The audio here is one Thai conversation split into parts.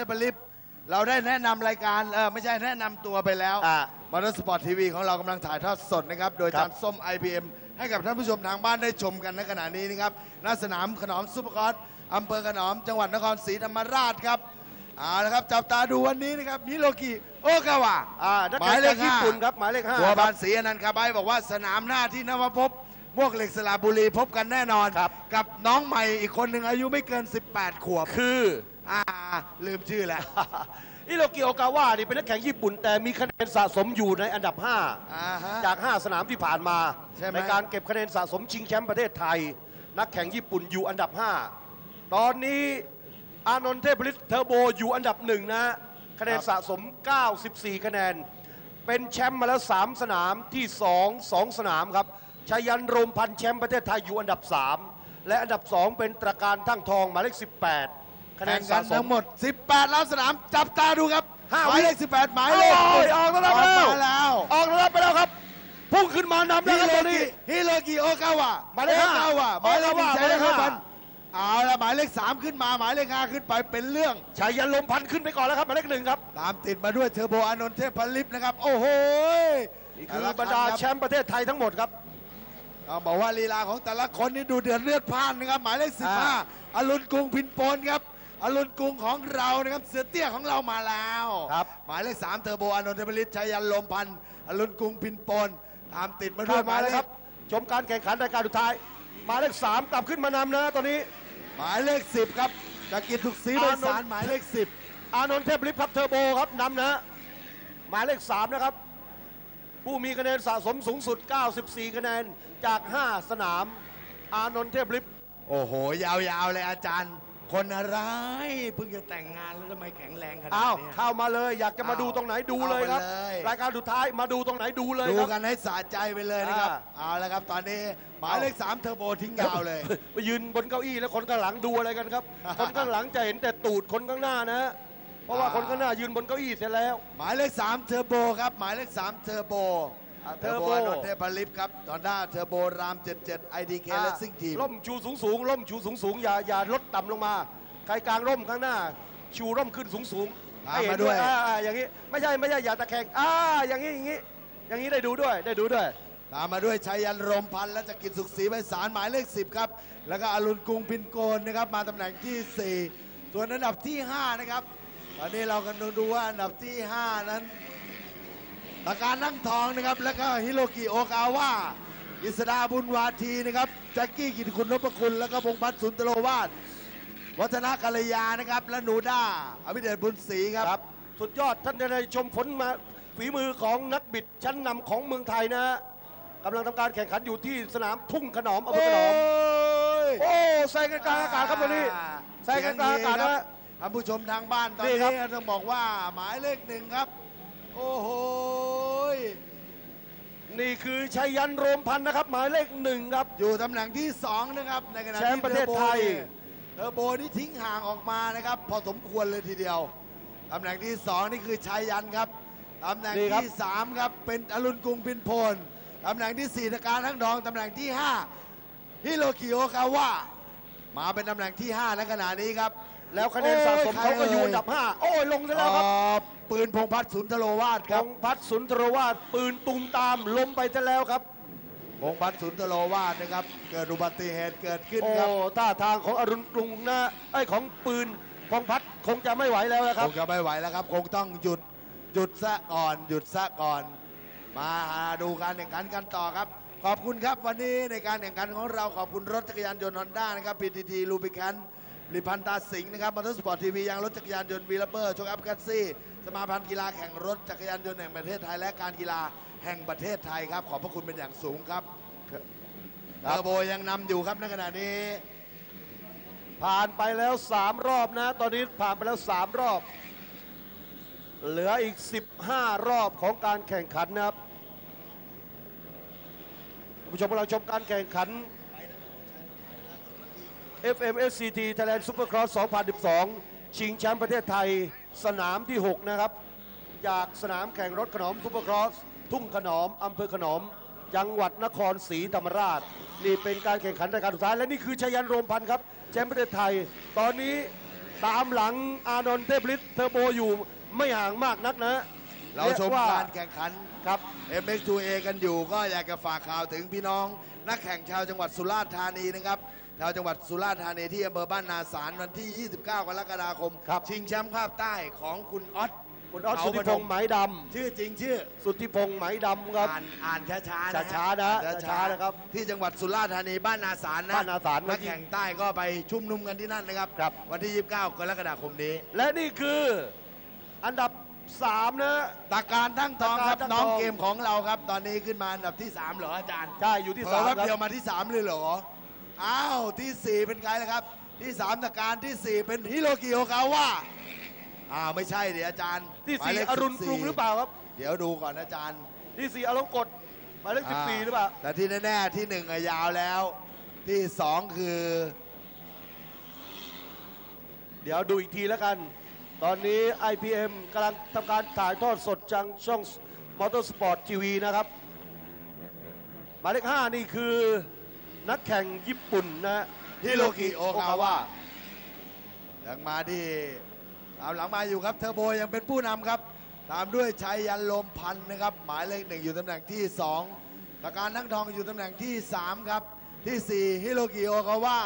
ทพลิปเราได้แนะนำรายการเออไม่ใช่แนะนำตัวไปแล้วอ่ามอเตอร์สปอร์ตทีวีของเรากำลังถ่ายทอดสดนะครับ โดยครัจาบนส้ม IPM ให้กับท่านผู้ชมทางบ้านได้ชมกันในขณะนี้นะครับณสนามขนอมซุปเปอร์คอร์สอำเภอขนอมจังหวัดนครศรีธรรมราชครับเอาละครับจับตาดูวันนี้นะครับฮิโรกิโอกาวะ อ่านักหแข่มายงเลจากขญี่ห้าปุ่นครับ หมายเลขห้าบัวครับบานศรีอนันต์คาไบบอกว่าสนามหน้าที่นวภพมวกเหล็กสระบุรีพบกันแน่นอนครับกับน้องใหม่อีกคนหนึ่งอายุไม่เกิน 18 ขวบ คือ อ่า ลืมชื่อแล้ว อิโรกิโอกาวะนี่เป็นนักแข่งญี่ปุ่น แต่มีคะแนนสะสมอยู่ในอันดับอ่าฮะ5จาก 5 สนามที่ผ่านมาใช่ไหม การเก็บคะแนนสะสมชิงแชมป์ประเทศไทย นักแข่งญี่ปุ่นอยู่อันดับ 5 ตอนนี้อานนท์เทพฤทธิ์เทอร์โบอยู่อันดับหนึ่งนะคะแนนสะสม 94 คะแนน เป็นแชมป์มาแล้ว 3 สนามที่ 2 2 สนามครับชายันโรมพันธ์แชมป์ประเทศไทยอยู่อันดับ 3 และอันดับ 2 เป็นตระการทั้งทองหมายเลข18 คะแนแข่นงสะกันสทั้มงหมด 18แล้วสนาม จับตาดูครับห้าหมายเลขวิ18 หมายเลขโอ้ยออกแล้วออกแล้วมาแล้วออกแล้วไปแล้วครับ พุ่งขึ้นมานำแล้วฮิครับโรตอนนี้กิฮิโรกิโอกาวะหมายเลขห้าโอกาวะหมายเลขหนึ่งโอกาวะใช้ได้หมายเลขพัห้านเอาละหมายเลข 3 ขึ้นมาหมายเลข5ขึ้นไปเป็นเรื่องชายันลมพันธ์ขึ้นไปก่อนแล้วครับหมายเลขหนึ่งครับ ตามติดมาด้วยเทอร์โบอานนท์เทพลิปนะครับ โอ้โหนี่คือบรรดาแชมป์ประเทศไทยทั้งหมดครับ ต้องบอกว่าลีลาของแต่ละคนนี่ดูเดือดเลือดพล่านนะครับ หมายเลข อ่า 15อรุณกรุงพินโปนครับ อรุณกรุงของเรานะครับเสือเตี้ยของเรามาแล้วครับ หมายเลข3เทอร์โบอานนท์เทพลิปชัยยันลมพันธ์อรุณกรุงพินโปนตามติดมาด้เข้าวยหายมามเลเลยขครับ ชมการแข่งขันรายการสุดท้ายหมายเลขสามกลับขึ้นมานำนะตอนนี้ หมายเลข10ครับจากกิจสุขศรีไพศาลหมายเลข10อานนท์เทพลิฟครับเทอร์โบครับนำนะหมายเลขสามนะครับ ผู้มีคะแนนสะสมสูงสุด 94 คะแนนจาก 5 สนาม อานนท์เทพลิฟโอ้โห ยาวๆเลยอาจารย์ คนอะไรเพิ่งจะแต่งงานแล้วทำไมแข็งแรงขนาดอ้าวเนี้ย เข้ามาเลยอยากจะมาดูตรงไหนดูเลยครับ เอามาเลย รายการสุดท้ายมาดูตรงไหนดูเลยดูครับกันให้สะใจไปเลยนะครับ อ่า เอาละครับตอนนี้หมายเลข3เทอร์โบทิ้งยาวเลย ไปยืนบนเก้าอี้แล้วคนข้างหลังดูอะไรกันครับ คนข้างหลังจะเห็นแต่ตูดคนข้างหน้านะฮะเพราะว่าคนข้างหน้ายืนบนเก้าอี้เสร็จแล้ว หมายเลข3เทอร์โบครับ หมายเลข3เทอร์โบอ่าเทอร์โบ เทอร์โบอานนท์เทพลิฟครับตอนหน้าเทอร์โบราม 77 IDK และซิ่งทีมร่มชูสูงสูงร่มชูสูงสูงอย่าอย่าลดต่ำลงมาใครกลางร่มข้างหน้า ชูร่มขึ้นสูงสูงตามให้เห็มานด้วยอ่าอย่างนี้ไม่ใช่ไม่ใช่อย่าตะแคงอ่าอย่างนี้อย่างนี้อย่างนี้ได้ดูด้วยได้ดูด้วย ตามมาด้วยชัยยันรมพันธ์และจักริจสุขศรีไพศาลหมายเลข 10 ครับ แล้วก็อรุณกรุงพินโกนนะครับ มาตำแหน่งที่ 4 ส่วนอันดับที่ 5 นะครับ ตอนนี้เรากันดูว่าอันดับที่ 5 นั้น ตะการนั่งทองนะครับ แล้วก็ฮิโรกิโอกาวะอิสดาบุญวาทีนะครับแจ็คกี้กิติคุณนพคุณ แล้วก็พงษ์พัฒน์สุนทรวาสวัฒนกัลยานะครับ และหนูด้าอภิเดชบุญศรีครับครับ สุดยอดท่านได้ชมผลมาฝีมือของนักบิดชั้นนำของเมืองไทยนะฮะกำลังทำการแข่งขันอยู่ที่สนามทุ่งขนอมอำเภอขนอมยโอ้แซงกันกลางอากาศครับวันนี้แซงกันกลางอากาศนะฮะ ท่านผู้ชมทางบ้านตอนนี่นี้ครับ ต้องบอกว่าหมายเลขหนึ่งครับ โอ้โหยนี่คือชัยยันโรมพันธ์นะครับ หมายเลขหนึ่งครับ อยู่ตำแหน่งที่สองนะครับในขณะแชที่มป์ประเทศไทยเทอร์โบนี่ทิ้งห่างออกมานะครับ พอสมควรเลยทีเดียวตำแหน่งที่สองนี่คือชัยยันครับตำแหน่งนี่ครับที่สามครับ เป็นอรุณกรุงพินพลตำแหน่งที่สี่ตะการทั้งดองตำแหน่งที่ห้าฮิโรกิโอกาวะมาเป็นตำแหน่งที่ห้าในขณะนี้ครับ แล้วคะแนนสะสมโอ้ยเขาก็อยู่ใครเอ่ยอันดับ5โอ้ยลงซะแล้วครับเอ่อปืนพงษ์พัฒน์สุนทรวาสพครับงพัฒน์สุนทรวาสปืนตุมตามลมไปซะแล้วครับ พงษ์พัฒน์สุนทรวาสนะครับ เกิดอุบัติเหตุเกิดขึ้นโอ้ครับท่าทางของอรุณกรุงนะไอ้ยของปืนพงพัฒน์คงจะไม่ไหวแล้วนะคครับงจะไม่ไหวแล้วครับ คงต้องหยุดหยุดซะก่อนหยุดซะก่อน มาดูการแข่งขันกันต่อครับ ขอบคุณครับวันนี้ในการแข่งขันของเราขอบคุณรถจักรยานยนต์ฮอนด้านะครับ PTT ลูบิคัน ผลิตภัณฑ์ตาสิงห์นะครับมอเตอร์สปอร์ตทีวียางรถจักรยานยนต์วีลเบอร์โชคอัพกัสซี่สมาพันธ์กีฬาแข่งรถจักรยานยนต์แห่งประเทศไทย และการกีฬาแห่งประเทศไทยครับ ขอบพระคุณเป็นอย่างสูงครับเทอร์โบยังนำอยู่ครับในขณะนี้ ผ่านไปแล้ว 3 รอบนะ ตอนนี้ผ่านไปแล้ว 3 รอบ เหลืออีก 15 รอบของการแข่งขันนะครับผู้ชมกำลังชมการแข่งขัน FMSCT Thailand Supercross 2012 ชิงแชมป์ประเทศไทยสนามที่ 6 นะครับ จากสนามแข่งรถขนอมซูเปอร์ครอสทุ่งขนอมอำเภอขนอม จังหวัดนครศรีธรรมราช นี่เป็นการแข่งขันรายการสุดท้าย และนี่คือชยันโรมพันธ์ครับแชมป์ประเทศไทย ตอนนี้ตามหลังอานนท์เทพฤทธิ์เทอร์โบอยู่ไม่ห่างมากนักนะเราชมยว่การแข่งขันครับ MX2A กันอยู่ก็อยากจะฝากข่าวถึงพี่น้อง นักแข่งชาวจังหวัดสุราษฎร์ธานีนะครับ ชาวจังหวัดสุราษฎร์ธานีที่อำเภอบ้านนาสารวันที่ 29 กรกฎาคม ครับ ชิงแชมป์ภาคใต้ของคุณออสคุณออสเขาสุทธิพงพนมษ์ไหมดชื่อจริงชื่อำสุทธิพงษ์ไหมดำครับ อ่านอ่านช้าๆนะฮะช้าๆนะอ่ช้าๆนะครับที่จังหวัดสุราษฎร์ธานีบ้านนาสารนะบ้านนาสารนักแข่งใต้ก็ไปชุมนุมกันที่นั่นนะครับ ครับ วันที่ 29 กรกฎาคมนี้ และนี่คืออันดับ 3 นะ ตาการทั้งทองครับตาการทั้งทอง น้องเกมของเราครับ ตอนนี้ขึ้นมาอันดับที่ 3 เหรออาจารย์ใช่อยู่ที่เออ3แป๊บคเดียวรับมาที่ 3 เลยเหรอ อ้าว ที่ 4 เป็นใครล่ะครับ ที่3ตาการที่ 4 เป็นฮิโรกิโอคาว่าอ้าวไม่ใช่เดี๋ยวอาจารย์ที่หมายเลข4อรุณ14กรุงหรือเปล่าครับเดี๋ยวดูก่อนอาจารย์ที่4อลงกฎหมายเลข14หรือเปล่า แต่ที่แน่ๆที่หนึ่งอะยาวแล้ว ที่สองคือ เดี๋ยวดูอีกทีแล้วกัน ตอนนี้ IPM กำลังทำการถ่ายทอดสดจังช่องมอเตอร์สปอร์ตทีวีนะครับ หมายเลข5นี่คือ นักแข่งญี่ปุ่นนะฮิโรกิโอคาวะยังมาที่ตามหลังมาอยู่ครับเทอร์โบยังเป็นผู้นำครับ ตามด้วยชัยยันลมพันธ์นะครับ หมายเลขหนึ่งอยู่ตำแหน่งที่2ตะการทั้งทองอยู่ตำแหน่งที่ 3 ครับ ที่ 4 ฮิโรกิโอคาวะ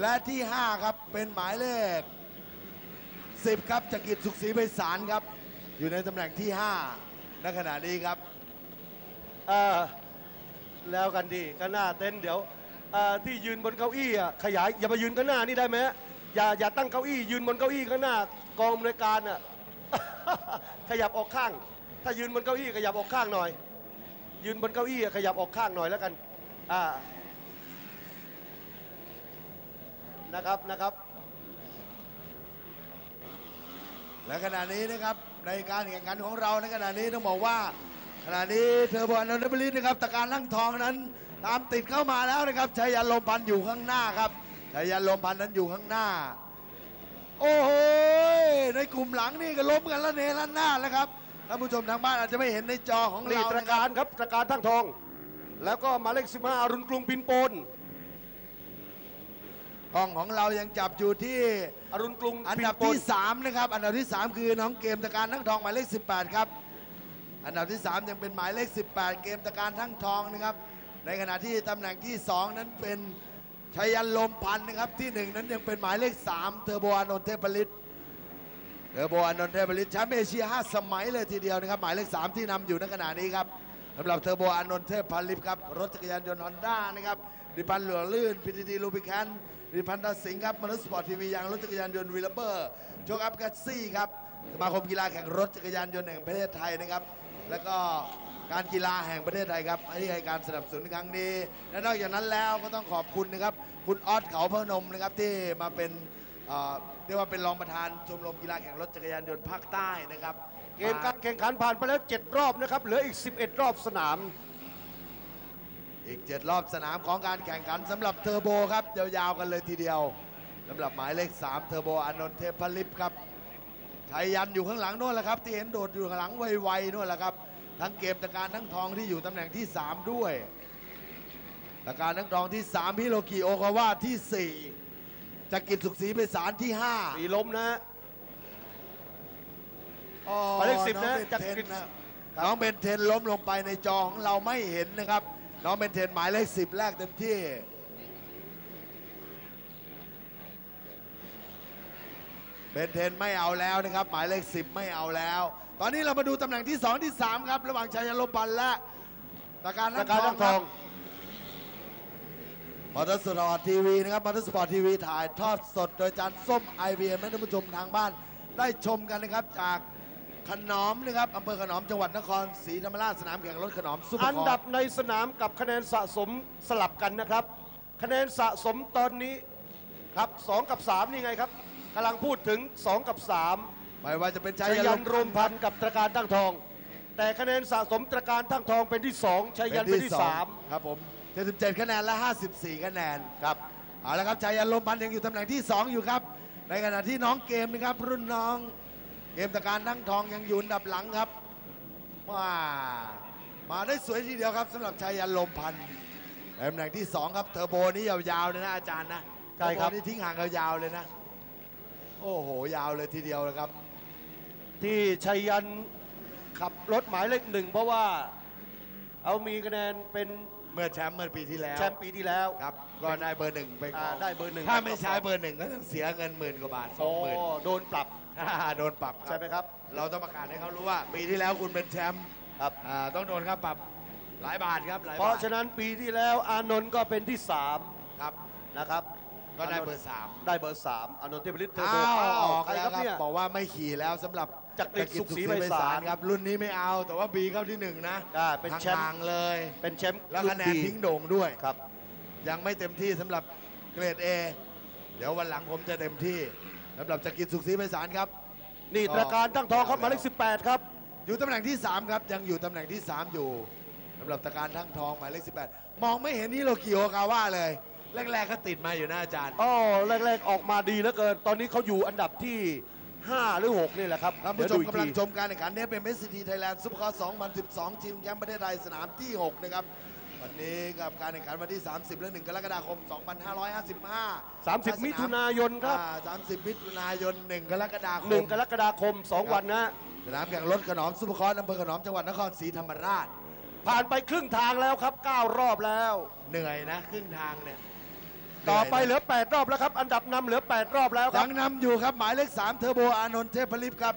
และที่ 5 ครับเป็นหมายเลข 10 ครับจักริดสุขศรีไพศาลครับ อยู่ในตำแหน่งที่ 5 ณขณะนี้ครับเออ แล้วกันดีก็หน้าเต็นท์เดี๋ยวที่ยืนบนเก้าอี้อะขยายอย่ามายืนข้างหน้านี่ได้ไหมอย่าอย่าตั้งเก้าอี้ยืนบนเก้าอี้ข้างหน้ากองอำนวยการอะขยับออกข้าง ถ้ายืนบนเก้าอี้ขยับออกข้างหน่อย ยืนบนเก้าอี้อะขยับออกข้างหน่อยแล้วกันอ่านะครับนะครับ และขณะนี้นะครับในการแข่งขันของเราในขณะนี้ต้องบอกว่า ขณะนี้เทอร์โบอนันทบริสนะครับตะการลั่งทองนั้น ตามติดเข้ามาแล้วนะครับชัยยันลมพันธ์อยู่ข้างหน้าครับชัยยันลมพันธ์นั้นอยู่ข้างหน้า โอ้โหในกลุ่มหลังนี่ก็ล้มกันละเนระนาดแล้วครับท่านผู้ชมทางบ้านอาจจะไม่เห็นในจอของนี่เราตระนะคการรับครับตระการทั้งทอง แล้วก็หมายเลข15อรุณกรุงปินโปนกล้องของเรายังจับอยู่ที่ อรุณกรุงอันปิดับโปที่ 3 นะครับ อันดับที่ 3 คือน้องเกมตะการทั้งทองหมายเลข18 ครับ อันดับที่ 3 ยังเป็นหมายเลข 18 เกมตะการทั้งทองนะครับ ในขณะที่ตำแหน่งที่ 2 นั้นเป็นชัยยันลมพันนะครับที่ 1 นั้นยังเป็นหมายเลข 3 เทอร์โบอานนท์เทพลิตเทอร์โบอานนท์เทพลิตแชมป์เอเชีย 5 สมัยเลยทีเดียวนะครับ หมายเลข 3 ที่นำอยู่ในขณะนี้ครับสำหรับเทอร์โบอานนท์เทพลิตครับรถจักรยานยนต์ฮอนด้านะครับดิพันเหลือลื่นพีทีทีลูบิแคนดิพันทัสสิงห์ครับมนุษย์สปอร์ตทีวียางรถจักรยานยนต์วีลเบอร์โชคอัพกัตซี่ครับสมาคมกีฬาแข่งรถจักรยานยนต์แห่งประเทศไทยนะครับ แล้วก็การกีฬาแห่งประเทศไทยครับที่ให้การสนับสนุนในครั้งนี้ และนอกจากนั้นแล้วก็ต้องขอบคุณนะครับ คุณออสเขาพนมนะครับที่มาเป็นเอ่อเรียกว่าเป็นรองประธานชมรมกีฬาแข่งรถจักรยานยนต์ภาคใต้นะครับ เกมการแข่งขันผ่านไปแล้ว 7 รอบนะครับ เหลืออีก 11 รอบสนาม อีก 7 รอบสนามของการแข่งขันสำหรับเทอร์โบครับยาวๆกันเลยทีเดียวสำหรับหมายเลข 3 เทอร์โบอานนท์เทพลิปครับ ชัยยันอยู่ข้างหลังนู่นแหละครับ ที่เห็นโดดอยู่ข้างหลังไวๆนู่นแหละครับ ทั้งเกมตะการทั้งทองที่อยู่ตำแหน่งที่ 3 ด้วยตะการทั้งทองที่ 3 พิโรกิโอคาวะที่ 4จักริดสุขศรีไปสารที่มีล้มนะฮะ5อ๋อหมายเลข10องนะเบจักเทริดนะน้องเบนเทนล้มลงไปในจอของเราไม่เห็นนะครับ น้องเบนเทนหมายเลข10แรกเต็มที่ เบนเทนไม่เอาแล้วนะครับ หมายเลข10 ไม่เอาแล้ว ตอนนี้เรามาดูตำแหน่งที่ 2 ที่ 3 ครับ ระหว่างชัยลมพันธ์และตะการตระน้ำการทอทั้งงคทรัอบงมอเตอร์สปอร์ตทีวีนะครับมอเตอร์สปอร์ตทีวีถ่ายทอดสดโดยจานส้มไอบีเอ็มให้ท่านผู้ชมทางบ้าน ได้ชมกันนะครับจากขนอมนะครับอำเภอขนอมจังหวัดนครศรีธรรมราชสนามแข่งรถขนอมซุปเปออัร์นคอดัร์บในสนามกับคะแนนสะสมสลับกันนะครับ คะแนนสะสมตอนนี้ครับ 2 กับ 3 นี่ไงครับ กำลังพูดถึง 2 กับ 3 ไม่ว่าจะเป็นชัชัยยยัยันนรวมพันธ์กับตระการตั้งทอง แต่คะแนนสะสมตระการตั้งทองเป็นที่ 2ชัยยันเป็นที่สองครับผม77คะแนนและ 54 คะแนน3ครับเอาละครับชัยยันลมพันธ์ยังอยู่ตำแหน่งที่ 2 อยู่ครับ ในขณะที่น้องเกมนะครับ รุ่นน้องเกมตะการทั้งทองยังอยู่อันดับหลังครับมามาได้สวยทีเดียวครับสำหรับชัยยันลมพันธ์ในตำแหน่งที่ 2 ครับเทอร์โบนี่ยาวๆเลยนะอาจารย์นะใช่ครับเทอโนี่ทิ้งห่างยาวๆเลยนะ โอ้โห ยาวเลยทีเดียวนะครับ ที่ชัยยันขับรถหมายเลขหนึ่งเพราะว่าเอามีคะแนนเป็นเมื่อแชมป์เมื่อปีที่แล้วแชมป์ปีที่แล้วครับก็ได้เบอร์หนึ่งไปขอ่าองได้เบอร์หนึ่งถ้าไม่ใช้เบอร์หนึ่งก็ต้องเสียเงินหมื่นกว่าบาทสอโอ้งหมื่นโดนปรับโดนปรับคใช่รับไหมครับ เราต้องประกาศให้เขารู้ว่า ปีที่แล้วคุณเป็นแชมป์ครับ อ่าต้องโดนค่าปรับหลายบาทครับหลายเพบาราะทฉะนั้นปีที่แล้วอานนท์ก็เป็นที่ครับ3นะครับ ก็ได้เบอร์สามได้เบอร์3อานนท์เทพฤทธิ์เทอร์อ้าโบวออกใครแล้ควรับครับเนี่ย บอกว่าไม่ขี่แล้วสำหรับจักริดสุขศรีไพศาลครับ รุ่นนี้ไม่เอา แต่ว่าบีเข้าที่หนึ่งนะอ่าเป็นแชมป์ ห่างๆเลย เป็นแชมป์แล้วคะแนนรุ่ทิ้งโด่งด้วย ครับ ยังไม่เต็มที่สำหรับเกรด A เดี๋ยววันหลังผมจะเต็มที่สำหรับจักริดสุขศรีไพศาลครับ นี่ก็ตระการตั้งทองครับหมายเลข18 ครับ อยู่ตำแหน่งที่ 3 ครับ ยังอยู่ตำแหน่งที่ 3 อยู่สำหรับตะการทั้งทองหมายเลข18 มองไม่เห็นนี่โลกิโอกาว่าเลย แรกๆก็ติดมาอยู่นะอาจารย์ อ๋อแรกๆออกมาดีเหลือเกิน ตอนนี้เขาอยู่อันดับที่ 5 หรือ 6 นี่แหละครับท่านผู้ชมเดี๋ยวดูอีกำลังทีชมการแข่งขันนี้เป็นเมสซิทีไทยแลนด์ซุปเปอร์คอร์2012ชิงแชมป์ประเทศไทยสนามที่ 6 นะครับ วันนี้กับการแข่งขันวันที่ 30และ1กรกฎาคม 2555 30 มิถุนายนครับอ่า30 มิถุนายน 1 กรกฎาคม 1 กรกฎาคม 2 วันนะสนามแข่งรถขนอมซุปเปอร์คอร์อำเภอขนอมจังหวัดนครศรีธรรมราช ผ่านไปครึ่งทางแล้วครับ 9 รอบแล้ว เหนื่อยนะ ครึ่งทางเนี่ย ต่อไปเหนื่ยนะลือ 8 รอบแล้วครับ อันดับนำเหลือ 8 รอบแล้วครัยับ งนำอยู่ครับ หมายเลข3เทอร์โบอานนท์เทพลิปครับ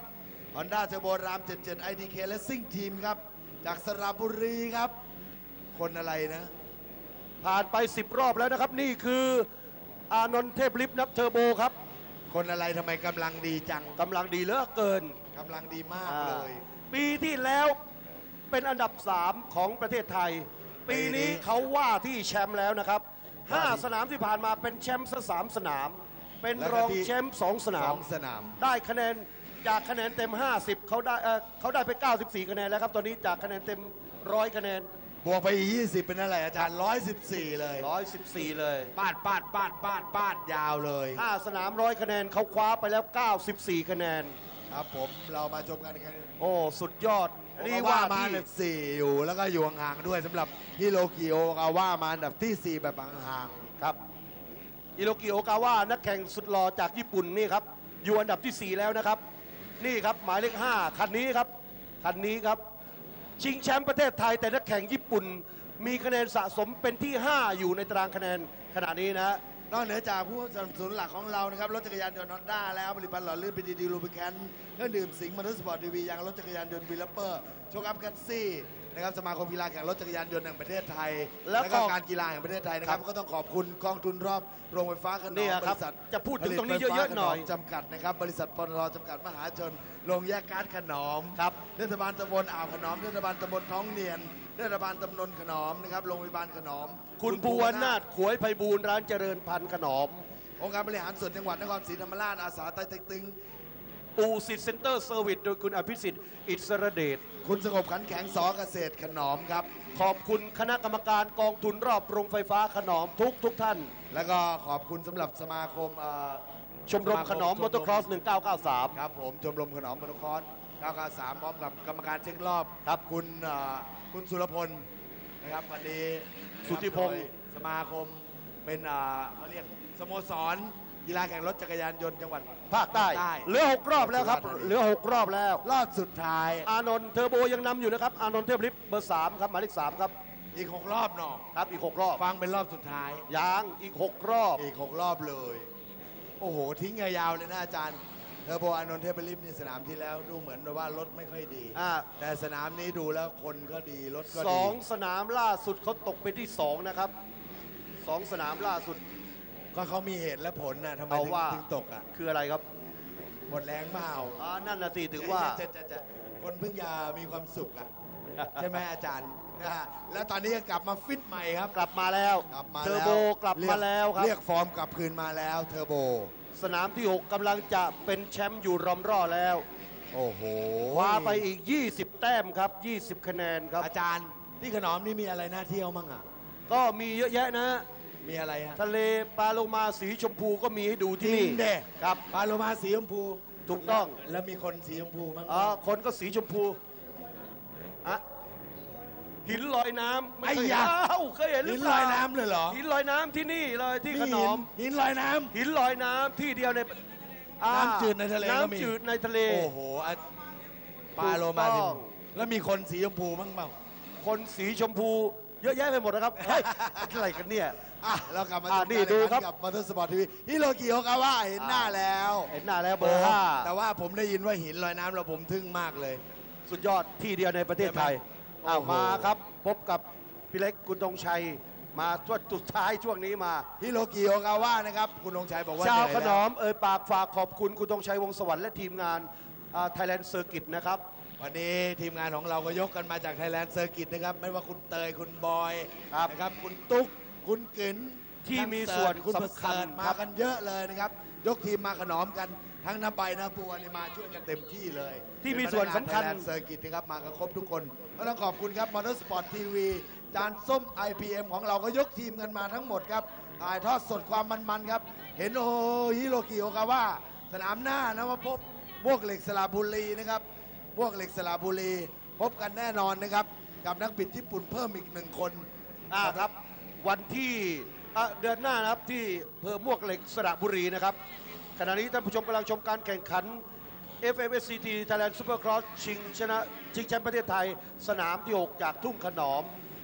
Honda เทอร์โบราม 77 IDK Racing Team ครับ จากสระบุรีครับ คนอะไรนะ ผ่านไป 10 รอบแล้วนะครับ นี่คืออานนท์เทพลิฟต์นับเทอร์โบครับคนอะไรทำไมกำลังดีจังกำลังดีเหลือเกินกำลังดีมากเลย ปีที่แล้วเป็นอันดับ 3 ของประเทศไทย ปีนี้เขาว่าที่แชมป์แล้วนะครับ 5สนามที่ผ่านมาเป็นแชมป์ซะสามสนาม เป็นรองแชมป์สองสนาสมองสนาม ได้คะแนนจากคะแนนเต็ม 50เขาได้เอ่อเขาได้ไป 94 คะแนนแล้วครับ ตอนนี้จากคะแนนเต็ม100คะแนน บวกไปอีก20 เป็นอะไรอาจารย์ 114 เลย 114 เลยปาดปาดปาดปาดปาดยาวเลย 5 สนาม100คะแนนเขาคว้าไปแล้ว 94 คะแนน ครับผมเรามาชมกันกันโอ้ สุดยอด นี่ว่ามาอันดับสี่อยู่แล้วก็อยู่ห่างๆด้วยสำหรับฮิโรกิโอกาว่ามาอันดับที่4แบบห่างครับ อิโรกิโอกาว่านักแข่งสุดหล่อจากญี่ปุ่นนี่ครับ อยู่อันดับที่ 4 แล้วนะครับ นี่ครับหมายเลข5คันนี้ครับ คันนี้ครับ ชิงแชมป์ประเทศไทยแต่นักแข่งญี่ปุ่น มีคะแนนสะสมเป็นที่ 5 อยู่ในตารางคะแนนขณะนี้นะ นอกเหนือจากผู้สนับสนุนหลักของเรานะครับรถจักรยานยนต์ฮอนด้าแล้วผลิตภัณฑ์หล่อลื่นพีดีดีลูบิแคนเครื่องดื่มสิงห์มอเตอร์สปอร์ตทีวียางรถจักรยานยนต์วีลเปอร์โชคอัพแคทซี่นะครับสมาคมกีฬาแข่งรถจักรยานยนต์แห่งประเทศไทย แล้วก็การกีฬาแห่งประเทศไทยนะครับครับก็ต้องขอบคุณกองทุนรอบโรงไฟฟ้าขนเนี่อมยบครับริษัทจะพูดถึงตรงนี้ผลิตไฟฟ้าเยอะๆหน่อยขมจำกัดนะครับบริษัทปตทจำกัดมหาชนโรงแยกก๊าซขนอมครับเทศบาลตำบลอ่าวขนอมเทศบาลตำบลท้องเนียน เทศบาลตำบลขนอมนะครับโรงพยาบาลขนอม คุณภูวนาถขวยไพบูลย์ร้านเจริญพันธ์ขนอม องค์การบริหารส่วนจังหวัดนครศรีธรรมราชอาสาใต้เต็กตึงปูสิทธิ์เซ็นเตอร์เซอร์วิสโดยคุณอภิสิทธิ์อิสระเดชคุณสงบขันแข็งสอเกษตรขนอมครับ ขอบคุณคณะกรรมการกองทุนรอบโรงไฟฟ้าขนอมทุกทุกท่าน แล้วก็ขอบคุณสำหรับสมาคมเอ่อชมรมขนอมมอเตอร์ครอส 1993 ครับผมชมรมขนอมมอเตอร์คอ ร์ส993พร้อมกับกรรมการเช็ครอบครับคุณเอ่อคุณสุรพลนะครับวันนี้สุทธิพงศ์ โดยสมาคมเป็นเอ่อเขาเรียกสโมสรกีฬาแข่งรถจักรยานยนต์จังหวัด ภาคใต้ ใต้ เหลือ 6 รอบแล้วครับ เหลือ 6 รอบแล้ว รอบสุดท้าย อานนท์เทอร์โบยังนำอยู่นะครับ อานนท์เทพลิฟต์เบอร์ 3 ครับหมายเลข3ครับ อีก 6 รอบหนอครับ อีก 6 รอบ ฟังเป็นรอบสุดท้าย ยางอีก 6 รอบ อีก 6 รอบเลย โอ้โห ทิ้งยาวๆเลยนะอาจารย์เทอร์โบอานนท์เทพลิฟนี่สนามที่แล้วดูเหมือนว่ารถไม่ค่อยดี อ่า แต่สนามนี้ดูแล้วคนก็ดีรถก็สดีองสนามล่าสุดเขาตกเป็นที่2นะครับสองสนามล่าสุด ก็เขามีเหตุและผลนะทำไมเอาถึงว่า ถึงตกอะคืออะไรครับหมดแรงเปล่าอ่านั่นนะสิถึงว่า จะจะจะคนเพิ่งจะมีความสุขอะ ใช่ไหมอาจารย์นะฮะแล้วตอนนี้ก็กลับมาฟิตใหม่ครับ กลับมาแล้ว กลับมาเทอร์แล้วโบกลับมาแล้วครับ เรียกฟอร์มกลับคืนมาแล้วเทอร์โบ สนามที่ 6กำลังจะเป็นแชมป์อยู่รอมร่อแล้วโอ้โหคว้าไปอีก 20 แต้มครับ 20 คะแนนครับ อาจารย์ที่ขนอมนี่มีอะไรน่าเที่ยวมั่งอะ ก็มีเยอะแยะนะ มีอะไรฮะทะเลปลาโลมาสีชมพูก็มีให้ดูที่จรินี่งเด้ ครับ ปลาโลมาสีชมพูถูกต้อง แล้วแล้วมีคนสีชมพูมั้งอ่าคนก็สีชมพูอะ หินลอยน้ำไม่เคยไอ้ยะ เอ้าเคยเห็นหรืหิอนเปลล่าอยน้ำเลยเหรอหินลอยน้ำที่นี่เลยที่ขนอม หินลอยน้ำ หินลอยน้ำที่เดียวในอ่าน้ำจืดในทะเลก็มี น้ำจืดในทะเล โอ้โหอะปลาโลมาถูสิกต้อง แล้วมีคนสีชมพูมั้งเปล่าคนสีชมพู เยอะแยะไปหมดนะครับเฮ้ยอะไรกันเนี่ย อะเรากลับมาอะชมนี่การดูแข่งครัขับนกับมอเตอร์สปอร์ตทีวีฮิโรกิโอกาวะเห็นหน้าแล้วเห็นหน้าแล้วเบอร์ห้าแต่ว่าผมได้ยินว่าหินลอยน้ำแล้วผมทึ่งมากเลย สุดยอดที่เดียวในประเทศไทย ใช่ไหม อ้าวโอ้โหมาครับ พบกับพี่เล็กกุลธงชัย มาช่วงสุดท้ายช่วงนี้มา ฮิโรกิโอกาวะนะครับ คุณธงชัยบอกว่าชาวเหขนื่อยนแล้วอมเอ่ยปากฝากขอบคุณคุณธงชัยวงศ์สวรรค์และทีมงานไทยแลนด์เซอร์กิตนะครับ วันนี้ทีมงานของเราก็ยกกันมาจากไทยแลนด์เซอร์กิตนะครับ ไม่ว่าคุณเตยคุณบอยครับ นะครับ คุณตุ๊ก คุณกึ๋นที่มีส่วนคุณประเสริฐสำคัญมาครับกันเยอะเลยนะครับ ยกทีมมาขนอมกันทั้งน้าใบน้าบัวนี่มาช่วยกันเต็มที่เลยที่มีส่วนสำคัญไทยแลนด์เซอร์กิตนะครับมากันครบทุกคนก็ต้องขอบคุณครับมอเตอร์สปอร์ตทีวีจานส้ม IPM ของเราก็ยกทีมกันมาทั้งหมดครับถ่ายทอดสดความมันๆครับ เห็นโอ้โหฮิโรกิโอกาวะสนามหน้านะว่าพบพวกเหล็กสระบุรีนะครับพวกเหล็กสระบุรี พบกันแน่นอนนะครับ กับนักบิดญี่ปุ่นเพิ่มอีกหนึ่งคนอ่าครับวันที่ อะเดือนหน้านะครับที่อำเภอมวกเหล็กสระบุรีนะครับ ขณะนี้ท่านผู้ชมกำลังชมการแข่งขัน FMSCT Thailand Supercross ชิงชนะชิงแชมป์ประเทศไทยสนามที่ 6 จากทุ่งขนอม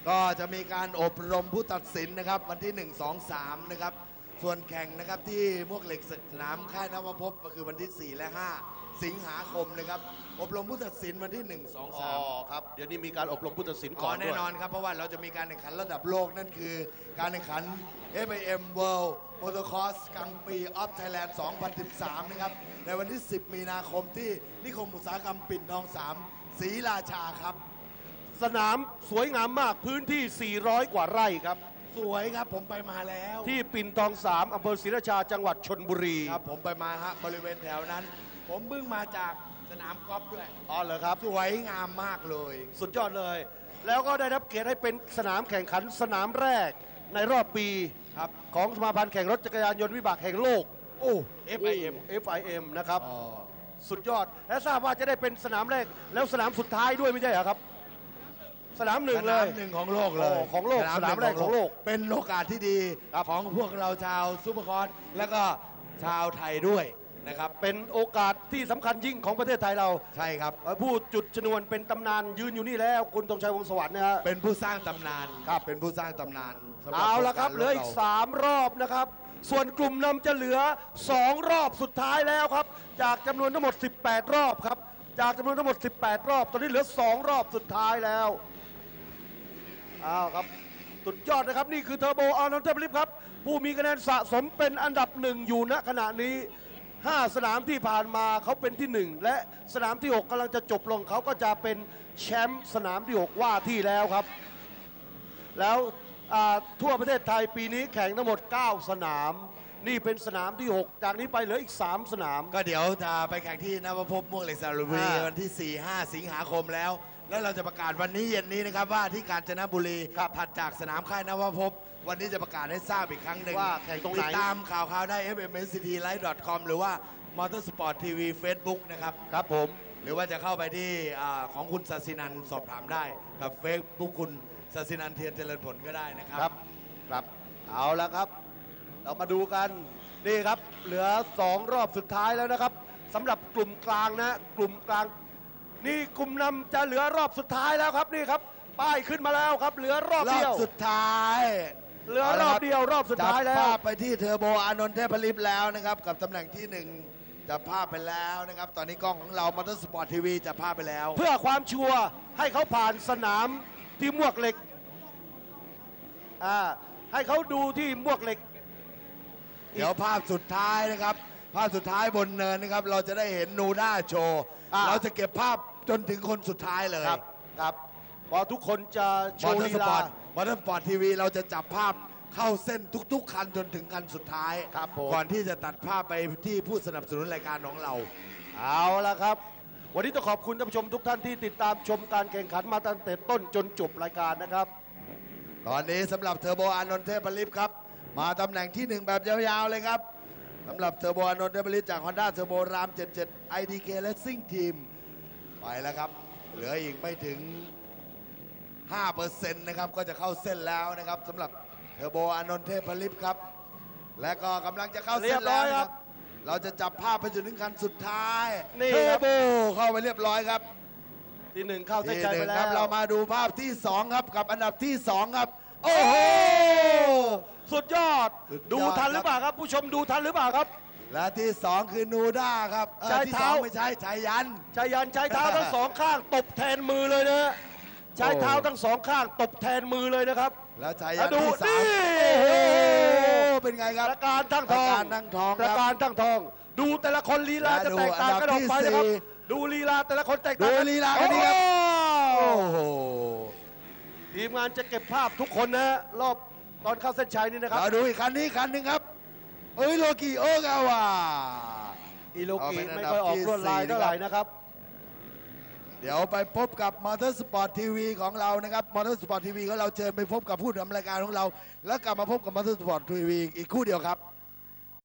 ก็จะมีการอบรมผู้ตัดสินนะครับ วันที่ 1 2 3 นะครับ ส่วนแข่งนะครับที่มวกเหล็กสนามค่ายนวพบก็คือวันที่ 4 และ 5 สิงหาคมนะครับ อบรมผู้ตัดสินวันที่ 1 2 อ๋อ3ครับ เดี๋ยวนี้มีการอบรมผู้ตัดสินก่ก่ออนนแน่ด้วยนอนครับ เพราะว่าเราจะมีการแข่งขันระดับโลกนั่นคือ การแข่งขัน FIM World Motocross กลางปี of Thailand 2013 นะครับ ในวันที่ 10 มีนาคมที่นิคมอุตสาหกรรมปิ่นทอง 3 ศรีราชาครับ สนามสวยงามมากพื้นที่ 400 กว่าไร่ครับ สวยครับผมไปมาแล้ว ที่ปิ่นทอง3อำเภอศรีราชาจังหวัดชนบุรี ครับผมไปมาฮะบริเวณแถวนั้น ผมเพิ่งมาจากสนามกอล์ฟด้วยอ๋อเหรอครับ สวยงามมากเลย สุดยอดเลย แล้วก็ได้รับเกียรติให้เป็นสนามแข่งขันสนามแรกในรอบปีครับ ของสมาพันธ์แข่งรถจักรยานยนต์วิบากแห่งโลก โอ้ FIM FIM นะครับ อ๋อสุดยอด และทราบว่าจะได้เป็นสนามแรก แล้วสนามสุดท้ายด้วยไม่ใช่เหรอครับ สนามหนึ่งสเลนามย หนึ่งของโลกเลยโอ้ของโลกสนามแรกของโลก เป็นโอกาสที่ดีของพวกเราชาวซูเปอร์คอร์สแล้วก็ชาวไทยด้วย นะครับ เป็นโอกาสที่สำคัญยิ่งของประเทศไทยเราใช่ครับ ผู้จุดชนวนเป็นตำนานยืนอยู่นี่แล้วคุณธงชัยวงศ์สวัสดิ์นะฮะ เป็นผู้สร้างตำนานครับเป็นผู้สร้างตำนานสำหเอาละครับโงเหลืออีก3รอบนะครับ ส่วนกลุ่มนำจะเหลือ 2 รอบสุดท้ายแล้วครับ จากจำนวนทั้งหมด 18 รอบครับ จากจำนวนทั้งหมด 18 รอบ ตอนนี้เหลือ 2 รอบสุดท้ายแล้วเอาครับสุดยอดนะครับ นี่คือเทอร์โบอานนท์เทพลิฟครับ ผู้มีคะแนนสะสมเป็นอันดับหนึ่งอยู่ณขณะนี้ 5 สนามที่ผ่านมาเขาเป็นที่ 1 และสนามที่ 6กำลังจะจบลงเขาก็จะเป็นแชมป์สนามที่ 6 ว่าที่แล้วครับ แล้วอ่าทั่วประเทศไทยปีนี้แข่งทั้งหมด 9 สนาม นี่เป็นสนามที่ 6 จากนี้ไปเหลืออีก 3 สนาม ก็เดี๋ยวจะไปแข่งที่นวพบม่วงเหล็กสระบุรีอ่าวันที่ 4 5 สิงหาคมแล้ว แล้วเราจะประกาศวันนี้เย็นนี้นะครับว่าที่กาญจนบุรีครับถัดจากสนามค่ายนวพบวันนี้จะประกาศให้ทราบอีกครั้งหนึ่งว่าแข่งตรงไหน ติดตามข่าวข่าวได้ fmnctlive.com หรือว่า motorsport tv facebook นะครับ ครับผม หรือว่าจะเข้าไปที่อ่าของคุณศศินันสอบถามได้ กับเฟซบุ๊กคุณศศินันเทียนเจริญผลก็ได้นะครับ ครับ ครับ เอาละครับ เรามาดูกัน นี่ครับ เหลือ 2 รอบสุดท้ายแล้วนะครับสำหรับกลุ่มกลางนะ กลุ่มกลาง นี่กลุ่มนำจะเหลือรอบสุดท้ายแล้วครับนี่ครับ ป้ายขึ้นมาแล้วครับ เหลือรอบรอเดีบยว สุดท้ายเหลือรอบเดียวรอบสุดท้ายแล้จับวภาพไปที่เทอร์โบอานนท์เทพลิปแล้วนะครับ กับตำแหน่งที่หนึ่งจับภาพไปแล้วนะครับ ตอนนี้กล้องของเรามอเตอร์สปอร์ตทีวีจับภาพไปแล้ว เพื่อความชัวร์ให้เขาผ่านสนามที่มวกเหล็กอ่าให้เขาดูที่มวกเหล็ก เดี๋ยวภาพสุดท้ายนะครับ ภาพสุดท้ายบนเนินนะครับ เราจะได้เห็นนูด้าโชว์ อ่า เราจะเก็บภาพ จนถึงคนสุดท้ายเลยครับครับพอทุกคนจะโชมอว์เตอลีร์สปอลา ร์ตมอเตอร์สปอร์ตทีวีเราจะจับภาพเข้าเส้นทุก ๆ คันจนถึงคันสุดท้าย ครับผม ก่อนที่จะตัดภาพไปที่ผู้สนับสนุนรายการของเรา เอาละครับ วันนี้ต้องขอบคุณท่านผู้ชมทุกท่านที่ติดตามชมการแข่งขันมาตั้งแต่ต้นจนจบรายการนะครับ ตอนนี้สำหรับเทอร์โบอานนท์เทพลิปครับ มาตำแหน่งที่หนึ่งแบบยาวๆเลยครับสำหรับเทอร์โบอานนท์เทพลิปจาก Honda Turbo Ram 77 IDK Racing Team ไปแล้วครับ เหลืออีกไม่ถึง 5%นะครับ ก็จะเข้าเส้นแล้วนะครับสำหรับเทอร์โบอานนท์เทพลิปครับ และก็กำลังจะเข้าเรีเส้ยนบร้แล้อวยนะคครัรับบเราจะจับภาพไปจนถึงคันสุดท้ายนี่เทอครับ ร์โบเข้าไปเรียบร้อยครับ ที่หนึ่งเข้าเส้นที่ชัยหไปนึ่งแล้ครับว เรามาดูภาพที่สองครับกับอันดับที่สองครับ โอ้โห สุดยอด สุดยอด ดูทันหรือเปล่าครับ ผู้ชมดูทันหรือเปล่าครับ และที่สองคือนูด้าครับอ่อใช้ที่เท้าสองไม่ใช่ชายยัน ชายันใช้เท้าทั้งสองข้าง ตบแทนมือเลยนะใช้เท้าทั้งสองข้าง ตบแทนมือเลยนะครับ แล้วชายยัแล้วนดูที่สามนี่ โอ้โหเป็นไงครับ ประการทั้งทองประการทั้งทองครับประการทั้งทอง ดูแต่ละคนลีลาและจะดูแตกต่างกันออกไปนะครับอันดับที่สี่ ดูลีลาแต่ละคนแตกต่างดูลีลากันดีครับ โอ้โอ้โหทีมงานจะเก็บภาพทุกคนนะรอบตอนเข้าเส้นชัยนี่นะครับ เราดูอีกคันนี้คันหนึ่งครับ เอ้ยโลกิโอกาวะอีโลเอากิเป็นอันไม่ดับค่อยออกที่ลวดลายสี่เท่าไหร่นะครับนะครับ เดี๋ยวไปพบกับมอเตอร์สปอร์ตทีวีของเรานะครับมอเตอร์สปอร์ตทีวีของเราเชิญไปพบกับผู้ทำรายการของเรา แล้วกลับมาพบกับมอเตอร์สปอร์ตทีวีอีกคู่เดียวครับ